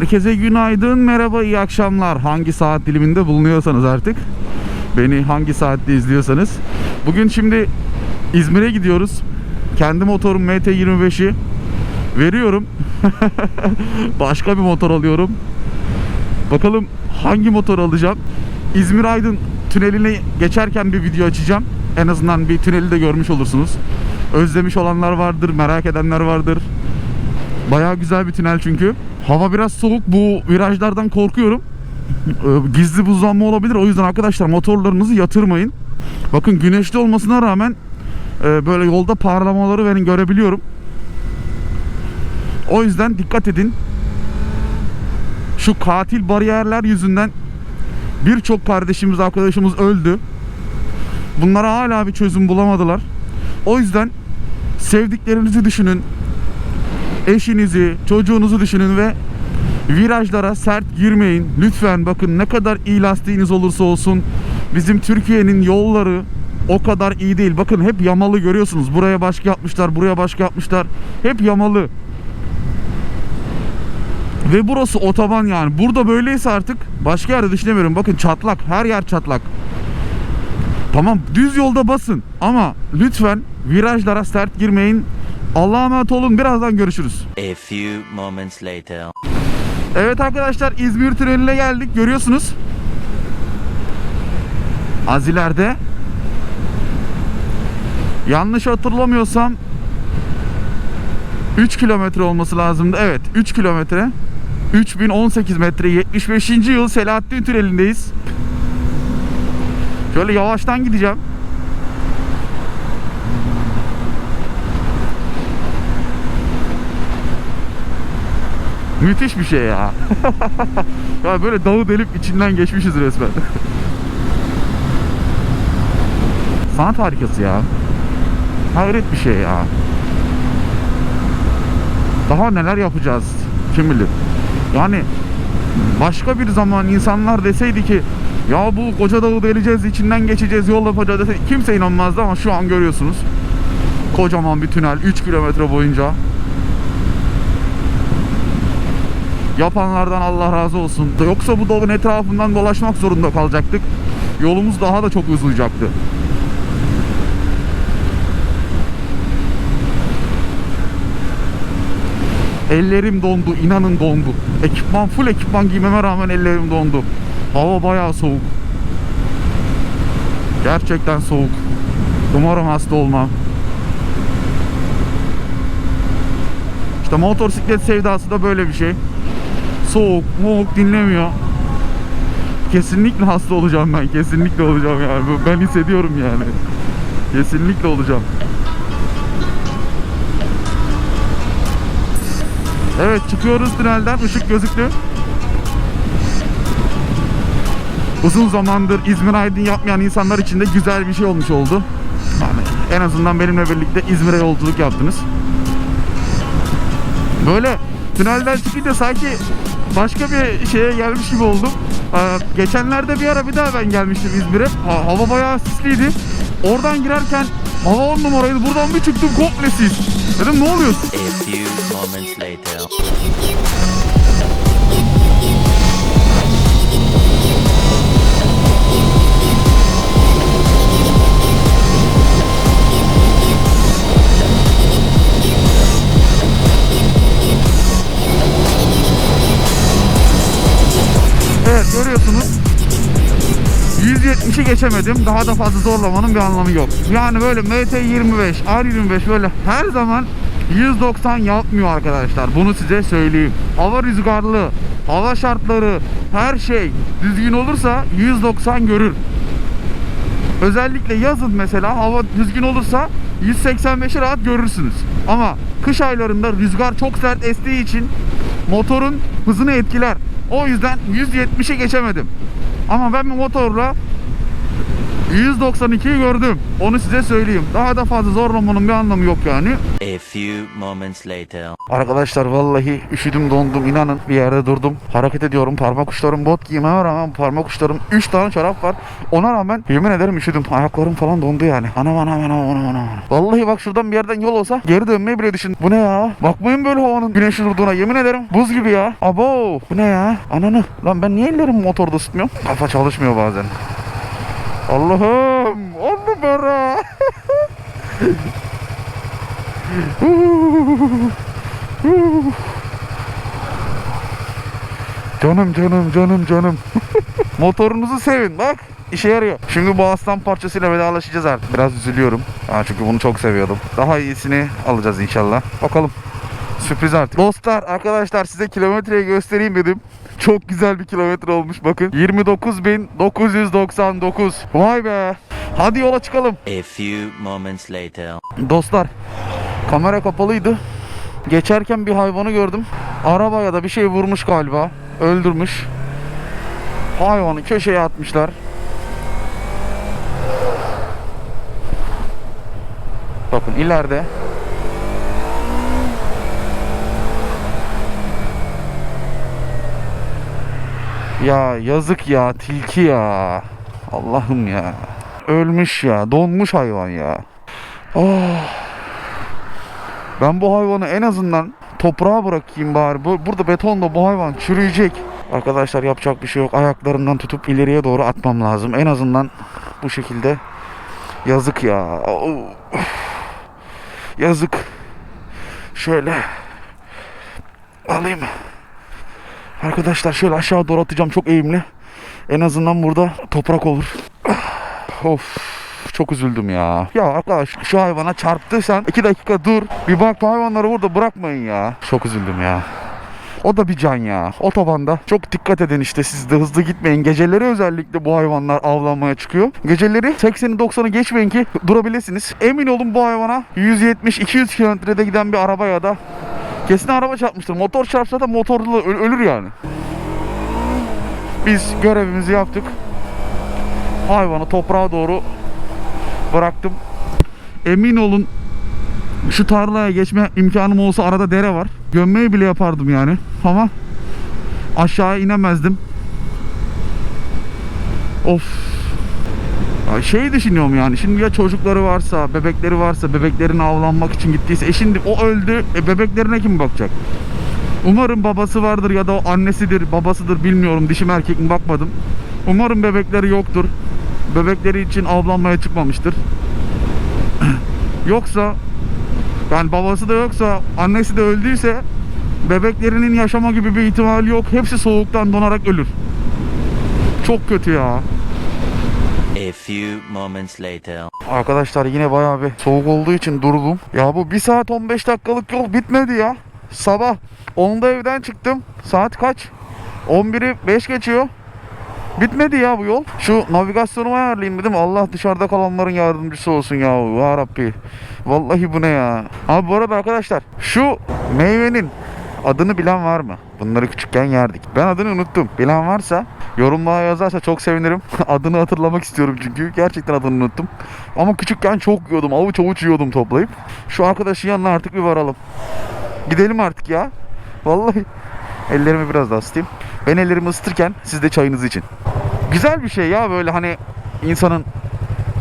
Herkese günaydın, merhaba, iyi akşamlar. Hangi saat diliminde bulunuyorsanız artık. Beni hangi saatte izliyorsanız. Bugün şimdi İzmir'e gidiyoruz. Kendi motorum MT25'i veriyorum. Başka bir motor alıyorum. Bakalım hangi motor alacağım. İzmir Aydın tüneline geçerken bir video açacağım. En azından bir tüneli de görmüş olursunuz. Özlemiş olanlar vardır, merak edenler vardır. Bayağı güzel bir tünel çünkü. Hava biraz soğuk. Bu virajlardan korkuyorum. Ee, Gizli buzlanma olabilir. O yüzden arkadaşlar motorlarınızı yatırmayın. Bakın güneşli olmasına rağmen e, böyle yolda parlamaları ben görebiliyorum. O yüzden dikkat edin. Şu katil bariyerler yüzünden birçok kardeşimiz, arkadaşımız öldü. Bunlara hala bir çözüm bulamadılar. O yüzden sevdiklerinizi düşünün. Eşinizi, çocuğunuzu düşünün ve virajlara sert girmeyin. Lütfen bakın ne kadar iyi lastiğiniz olursa olsun bizim Türkiye'nin yolları o kadar iyi değil. Bakın hep yamalı görüyorsunuz. Buraya başka yapmışlar, buraya başka yapmışlar. Hep yamalı. Ve burası otoban yani. Burada böyleyse artık başka yerde düşünemiyorum. Bakın çatlak. Her yer çatlak. Tamam düz yolda basın ama lütfen virajlara sert girmeyin. Allah'a emanet olun. Birazdan görüşürüz. A few moments later. Evet arkadaşlar İzmir tüneline geldik. Görüyorsunuz. Az ileride. Yanlış hatırlamıyorsam 3 kilometre olması lazımdı. Evet 3 kilometre. 3018 metre 75. yıl Selahattin Tüneli'ndeyiz. Şöyle yavaştan gideceğim. Müthiş bir şey ya. ya böyle dağı delip içinden geçmişiz resmen. Sanat harikası ya. Hayret bir şey ya. Daha neler yapacağız kim bilir. Yani başka bir zaman insanlar deseydi ki ya bu koca dağı deleceğiz, içinden geçeceğiz, yol yapacağız deseydi kimse inanmazdı ama şu an görüyorsunuz. Kocaman bir tünel 3 kilometre boyunca. Yapanlardan Allah razı olsun. Yoksa bu dağın etrafından dolaşmak zorunda kalacaktık. Yolumuz daha da çok uzayacaktı. Ellerim dondu, inanın dondu. Ekipman, full ekipman giymeme rağmen ellerim dondu. Hava bayağı soğuk. Gerçekten soğuk. Umarım hasta olmam. İşte motosiklet sevdası da böyle bir şey. Soğuk, moğuk dinlemiyor. Kesinlikle hasta olacağım ben. Kesinlikle olacağım yani. Ben hissediyorum yani. Kesinlikle olacağım. Evet çıkıyoruz tünelden. Işık gözüktü. Uzun zamandır İzmir Aydın yapmayan insanlar için de güzel bir şey olmuş oldu. Yani en azından benimle birlikte İzmir'e yolculuk yaptınız. Böyle tünelden çıkınca sanki başka bir şeye gelmiş gibi oldum. Ee, geçenlerde bir ara bir daha ben gelmiştim İzmir'e. Ha- hava bayağı sisliydi. Oradan girerken hava on numaraydı. Buradan bir çıktım komple sis. Dedim ne oluyor? 170'i geçemedim. Daha da fazla zorlamanın bir anlamı yok. Yani böyle MT25, R25 böyle her zaman 190 yapmıyor arkadaşlar. Bunu size söyleyeyim. Hava rüzgarlı, hava şartları, her şey düzgün olursa 190 görür. Özellikle yazın mesela hava düzgün olursa 185'i rahat görürsünüz. Ama kış aylarında rüzgar çok sert estiği için motorun hızını etkiler. O yüzden 170'e geçemedim. Ama ben bu motorla 192'yi gördüm. Onu size söyleyeyim. Daha da fazla zorlamanın bir anlamı yok yani. A few moments later. Arkadaşlar vallahi üşüdüm dondum. İnanın bir yerde durdum. Hareket ediyorum. Parmak uçlarım bot giymeme rağmen parmak uçlarım 3 tane çorap var. Ona rağmen yemin ederim üşüdüm. Ayaklarım falan dondu yani. Anam anam anam anam anam vallahi bak şuradan bir yerden yol olsa geri dönmeyi bile düşün. Bu ne ya? Bakmayın böyle havanın güneşin durduğuna. Yemin ederim buz gibi ya. Abo bu ne ya? Ananı. Lan ben niye ellerimi motorda ısıtmıyorum kafa çalışmıyor bazen Allah'ım on numara Canım canım canım canım. Motorunuzu sevin bak. işe yarıyor. Şimdi bu aslan parçasıyla vedalaşacağız artık. Biraz üzülüyorum. Ha, çünkü bunu çok seviyordum. Daha iyisini alacağız inşallah. Bakalım. Sürpriz artık. Dostlar arkadaşlar size kilometreyi göstereyim dedim. Çok güzel bir kilometre olmuş bakın. 29.999. Vay be. Hadi yola çıkalım. A few moments later. Dostlar kamera kapalıydı. Geçerken bir hayvanı gördüm. Arabaya da bir şey vurmuş galiba. Öldürmüş. Hayvanı köşeye atmışlar. Bakın ileride. Ya yazık ya tilki ya. Allah'ım ya. Ölmüş ya. Donmuş hayvan ya. Oh. Ben bu hayvanı en azından toprağa bırakayım bari. Bu, burada betonda bu hayvan çürüyecek. Arkadaşlar yapacak bir şey yok. Ayaklarından tutup ileriye doğru atmam lazım. En azından bu şekilde. Yazık ya. Oh. Yazık. Şöyle. Alayım. Arkadaşlar şöyle aşağı doğru atacağım çok eğimli. En azından burada toprak olur. Of çok üzüldüm ya. Ya arkadaş şu hayvana çarptıysan 2 dakika dur. Bir bak hayvanları burada bırakmayın ya. Çok üzüldüm ya. O da bir can ya. Otobanda. Çok dikkat edin işte siz de hızlı gitmeyin. Geceleri özellikle bu hayvanlar avlanmaya çıkıyor. Geceleri 80'i 90'ı geçmeyin ki durabilirsiniz. Emin olun bu hayvana 170-200 kilometrede giden bir araba ya da kesin araba çarpmıştır. Motor çarpsa da motorlu ölür yani. Biz görevimizi yaptık. Hayvanı toprağa doğru bıraktım. Emin olun şu tarlaya geçme imkanım olsa arada dere var. Gömmeyi bile yapardım yani. Ama aşağıya inemezdim. Of. Şey düşünüyorum yani şimdi ya çocukları varsa, bebekleri varsa, bebeklerini avlanmak için gittiyse, e şimdi o öldü, e bebeklerine kim bakacak? Umarım babası vardır ya da o annesidir, babasıdır bilmiyorum. Dişi mi erkek mi bakmadım. Umarım bebekleri yoktur. Bebekleri için avlanmaya çıkmamıştır. yoksa yani babası da yoksa annesi de öldüyse bebeklerinin yaşama gibi bir ihtimali yok. Hepsi soğuktan donarak ölür. Çok kötü ya. Few moments later. Arkadaşlar yine bayağı bir soğuk olduğu için durdum. Ya bu 1 saat 15 dakikalık yol bitmedi ya. Sabah 10'da evden çıktım. Saat kaç? 11'i 5 geçiyor. Bitmedi ya bu yol. Şu navigasyonumu ayarlayayım dedim. Allah dışarıda kalanların yardımcısı olsun ya. Ya Rabbi. Vallahi bu ne ya. Abi bu arada arkadaşlar şu meyvenin adını bilen var mı? Bunları küçükken yerdik. Ben adını unuttum. Bilen varsa yorumlara yazarsa çok sevinirim. adını hatırlamak istiyorum çünkü. Gerçekten adını unuttum. Ama küçükken çok yiyordum. Avuç avuç yiyordum toplayıp. Şu arkadaşın yanına artık bir varalım. Gidelim artık ya. Vallahi. Ellerimi biraz daha ısıtayım. Ben ellerimi ısıtırken siz de çayınızı için. Güzel bir şey ya böyle hani insanın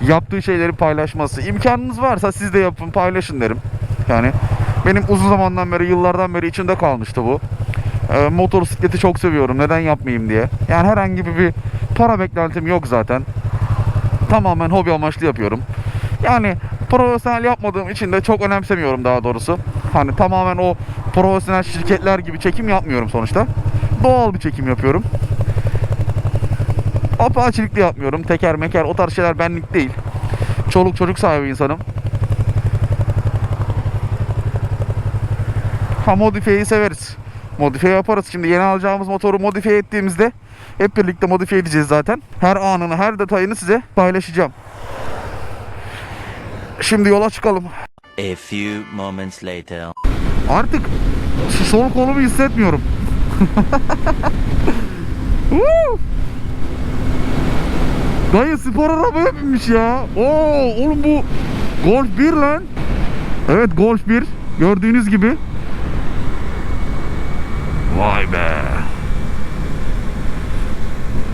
yaptığı şeyleri paylaşması. İmkanınız varsa siz de yapın paylaşın derim. Yani benim uzun zamandan beri yıllardan beri içimde kalmıştı bu. Ee, motosikleti çok seviyorum. Neden yapmayayım diye. Yani herhangi bir para beklentim yok zaten. Tamamen hobi amaçlı yapıyorum. Yani profesyonel yapmadığım için de çok önemsemiyorum daha doğrusu. Hani tamamen o profesyonel şirketler gibi çekim yapmıyorum sonuçta. Doğal bir çekim yapıyorum. Apaçilikli yapmıyorum. Teker meker o tarz şeyler benlik değil. Çoluk çocuk sahibi insanım. Ha modifiyeyi severiz. Modifiye yaparız. Şimdi yeni alacağımız motoru modifiye ettiğimizde hep birlikte modifiye edeceğiz zaten. Her anını, her detayını size paylaşacağım. Şimdi yola çıkalım. A few moments later. Artık şu sol kolumu hissetmiyorum. Dayı spor arabaya binmiş ya. Oo oğlum bu Golf 1 lan. Evet Golf 1. Gördüğünüz gibi. Vay be.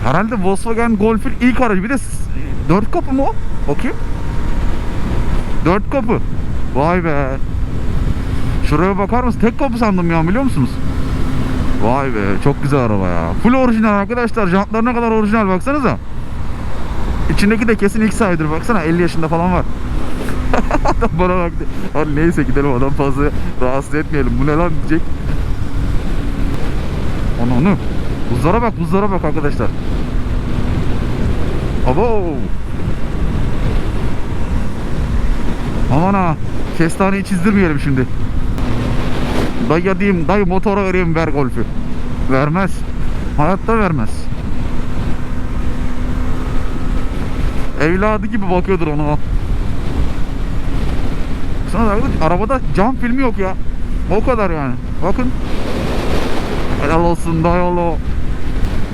Herhalde Volkswagen Golf'ün ilk aracı. Bir de s- dört kapı mı o? Bakayım. Dört kapı. Vay be. Şuraya bakar mısın? Tek kapı sandım ya biliyor musunuz? Vay be çok güzel araba ya. Full orijinal arkadaşlar. Jantlar ne kadar orijinal baksanıza. İçindeki de kesin ilk sahibidir baksana 50 yaşında falan var. adam bana baktı. Hadi neyse gidelim adam fazla rahatsız etmeyelim. Bu ne lan diyecek. Onu. Buzlara bak buzlara bak arkadaşlar. Abo. Aman ha. Kestaneyi çizdirmeyelim şimdi. Dayı diyeyim, dayı motora vereyim ver golfü. Vermez. Hayatta vermez. Evladı gibi bakıyordur ona. Sana da- arabada cam filmi yok ya. O kadar yani. Bakın. Helal olsun dayalı.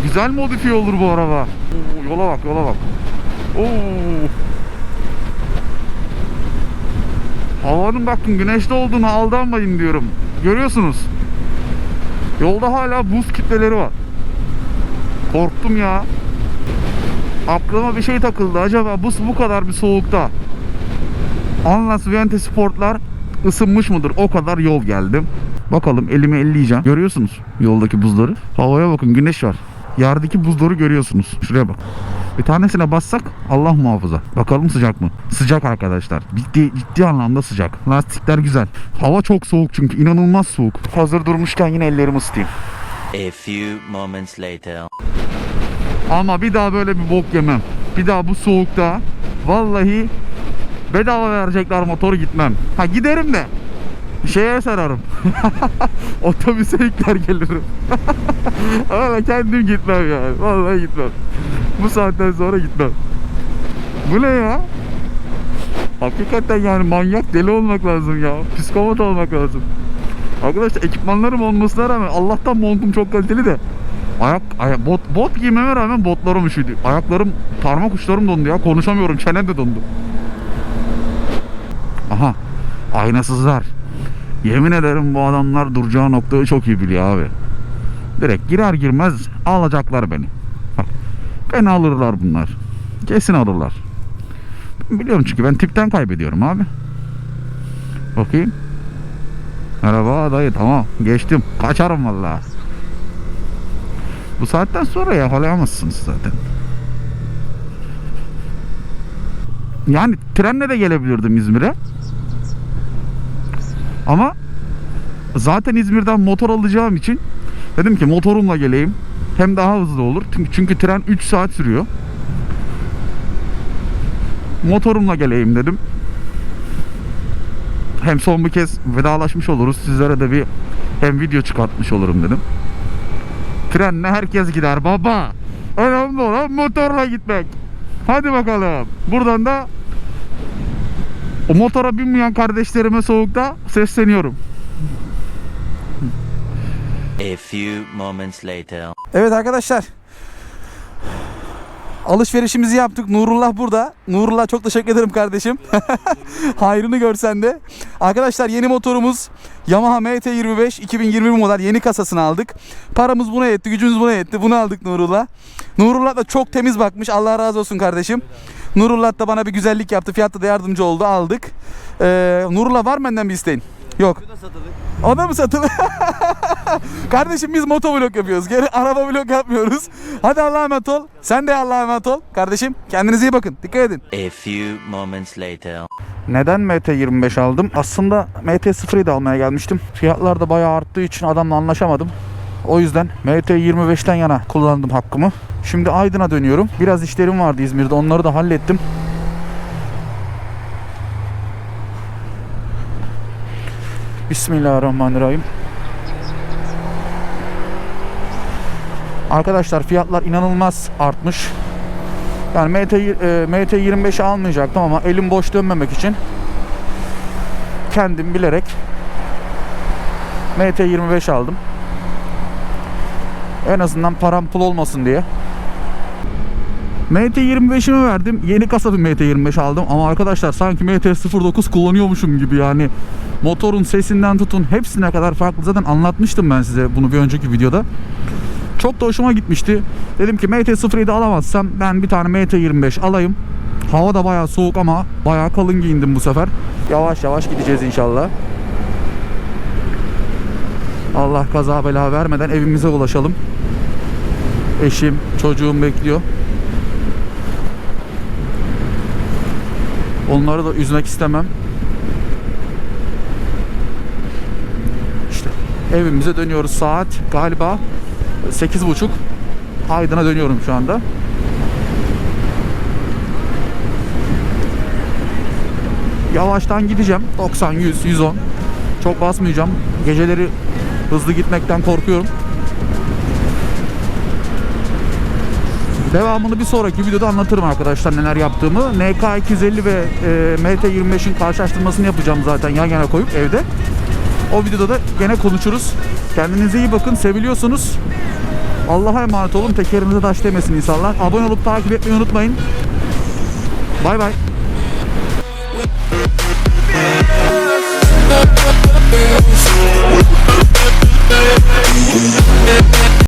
Güzel modifiye olur bu araba. Oo, yola bak yola bak. Oo. Havanın bakın güneşli olduğunu aldanmayın diyorum. Görüyorsunuz. Yolda hala buz kütleleri var. Korktum ya. Aklıma bir şey takıldı. Acaba bu bu kadar bir soğukta Anlas Vente Sportlar ısınmış mıdır? O kadar yol geldim. Bakalım elime elleyeceğim. Görüyorsunuz yoldaki buzları. Havaya bakın güneş var. Yerdeki buzları görüyorsunuz. Şuraya bak. Bir tanesine bassak Allah muhafaza. Bakalım sıcak mı? Sıcak arkadaşlar. Ciddi, ciddi anlamda sıcak. Lastikler güzel. Hava çok soğuk çünkü. inanılmaz soğuk. Hazır durmuşken yine ellerimi ısıtayım. A few moments later. Ama bir daha böyle bir bok yemem. Bir daha bu soğukta vallahi bedava verecekler motoru gitmem. Ha giderim de şeye sararım. Otobüse yükler gelirim. Öyle kendim gitmem yani. Vallahi gitmem. Bu saatten sonra gitmem. Bu ne ya? Hakikaten yani manyak deli olmak lazım ya. Psikopat olmak lazım. Arkadaşlar ekipmanlarım olmasına rağmen Allah'tan montum çok kaliteli de Ayak, ayak bot, bot giymeme rağmen botlarım üşüdü. Ayaklarım, parmak uçlarım dondu ya. Konuşamıyorum. Çenem de dondu. Aha. Aynasızlar. Yemin ederim bu adamlar duracağı noktayı çok iyi biliyor abi. Direkt girer girmez alacaklar beni. Bak. Beni alırlar bunlar. Kesin alırlar. Biliyorum çünkü ben tipten kaybediyorum abi. Bakayım. Merhaba dayı tamam geçtim. Kaçarım vallahi. Bu saatten sonra yakalayamazsınız zaten. Yani trenle de gelebilirdim İzmir'e. Ama zaten İzmir'den motor alacağım için dedim ki motorumla geleyim. Hem daha hızlı olur. Çünkü, tren 3 saat sürüyor. Motorumla geleyim dedim. Hem son bir kez vedalaşmış oluruz. Sizlere de bir hem video çıkartmış olurum dedim. Trenle herkes gider baba. Önemli olan motorla gitmek. Hadi bakalım. Buradan da o motora binmeyen kardeşlerime soğukta sesleniyorum. A few moments later. Evet arkadaşlar. Alışverişimizi yaptık. Nurullah burada. Nurullah çok teşekkür ederim kardeşim. Hayrını görsen de. Arkadaşlar yeni motorumuz Yamaha MT-25 2021 model yeni kasasını aldık. Paramız buna yetti, gücümüz buna yetti. Bunu aldık Nurullah. Nurullah da çok temiz bakmış. Allah razı olsun kardeşim. Nurullah da bana bir güzellik yaptı. Fiyatta da yardımcı oldu. Aldık. Ee, Nurullah var mı benden bir isteğin? Yok. O da mı satılık? Kardeşim biz motovlog yapıyoruz. Geri araba vlog yapmıyoruz. Hadi Allah'a emanet ol. Sen de Allah'a emanet ol. Kardeşim kendinize iyi bakın. Dikkat edin. A few moments later. Neden MT25 aldım? Aslında MT07 almaya gelmiştim. Fiyatlar da bayağı arttığı için adamla anlaşamadım. O yüzden MT25'ten yana kullandım hakkımı. Şimdi Aydın'a dönüyorum. Biraz işlerim vardı İzmir'de. Onları da hallettim. Bismillahirrahmanirrahim. Arkadaşlar fiyatlar inanılmaz artmış. Yani MT, e, MT25'i almayacaktım ama elim boş dönmemek için kendim bilerek MT25 aldım. En azından param pul olmasın diye. MT25'imi verdim. Yeni kasa bir MT25 aldım ama arkadaşlar sanki MT09 kullanıyormuşum gibi yani. Motorun sesinden tutun hepsine kadar farklı. Zaten anlatmıştım ben size bunu bir önceki videoda. Çok da hoşuma gitmişti. Dedim ki MT-07 alamazsam ben bir tane MT-25 alayım. Hava da bayağı soğuk ama bayağı kalın giyindim bu sefer. Yavaş yavaş gideceğiz inşallah. Allah kaza bela vermeden evimize ulaşalım. Eşim, çocuğum bekliyor. Onları da üzmek istemem. İşte evimize dönüyoruz saat galiba 8.30 Aydın'a dönüyorum şu anda. Yavaştan gideceğim. 90, 100, 110. Çok basmayacağım. Geceleri hızlı gitmekten korkuyorum. Devamını bir sonraki videoda anlatırım arkadaşlar neler yaptığımı. NK250 ve e, MT25'in karşılaştırmasını yapacağım zaten yan yana koyup evde. O videoda da gene konuşuruz. Kendinize iyi bakın. Seviliyorsunuz. Allah'a emanet olun. Tekerinize taş demesin insanlar. Abone olup takip etmeyi unutmayın. Bay bay. Back.